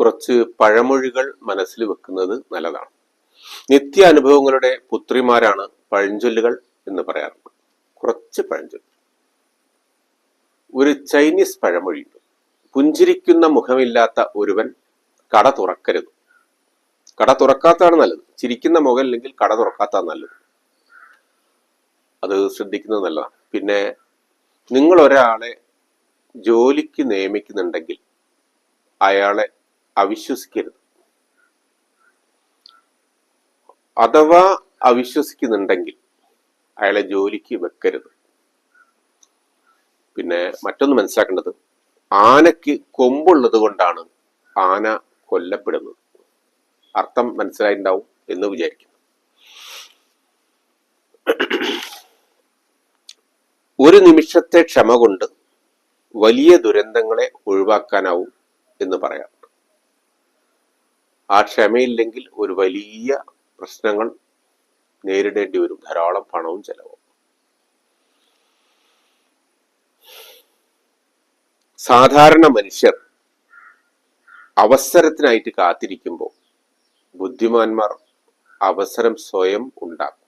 കുറച്ച് പഴമൊഴികൾ മനസ്സിൽ വെക്കുന്നത് നല്ലതാണ്. നിത്യ അനുഭവങ്ങളുടെ പുത്രിമാരാണ് പഴഞ്ചൊല്ലുകൾ എന്ന് പറയാറുണ്ട് കുറച്ച് പഴഞ്ചൊല്ല് ഒരു ചൈനീസ് പഴമൊഴിയുണ്ട്. പുഞ്ചിരിക്കുന്ന മുഖമില്ലാത്ത ഒരുവൻ കട തുറക്കരുത്. കട തുറക്കാത്തതാണ് നല്ലത്. ചിരിക്കുന്ന മുഖം ഇല്ലെങ്കിൽ കട തുറക്കാത്തതാണ് നല്ലത്. അത് ശ്രദ്ധിക്കുന്നത് നല്ലതാണ്. പിന്നെ നിങ്ങൾ ഒരാളെ ജോലിക്ക് നിയമിക്കുന്നുണ്ടെങ്കിൽ അയാളെ അവിശ്വസിക്കരുത്. അഥവാ അവിശ്വസിക്കുന്നുണ്ടെങ്കിൽ അയാളെ ജോലിക്ക് വെക്കരുത്. പിന്നെ മറ്റൊന്ന് മനസ്സിലാക്കേണ്ടത് ആനയ്ക്ക് കൊമ്പുള്ളത് കൊണ്ടാണ് ആന കൊല്ലപ്പെടുന്നത്. അർത്ഥം മനസ്സിലായിണ്ടാവും എന്ന് വിചാരിക്കുന്നു. ഒരു നിമിഷത്തെ ക്ഷമ കൊണ്ട് വലിയ ദുരന്തങ്ങളെ ഒഴിവാക്കാനാവും എന്ന് പറയാം. ആ ക്ഷമയില്ലെങ്കിൽ ഒരു വലിയ പ്രശ്നങ്ങൾ നേരിടേണ്ടി വരും. ധാരാളം പണവും ചെലവും. സാധാരണ മനുഷ്യർ അവസരത്തിനായിട്ട് കാത്തിരിക്കുമ്പോൾ ബുദ്ധിമാന്മാർ അവസരം സ്വയം ഉണ്ടാക്കും.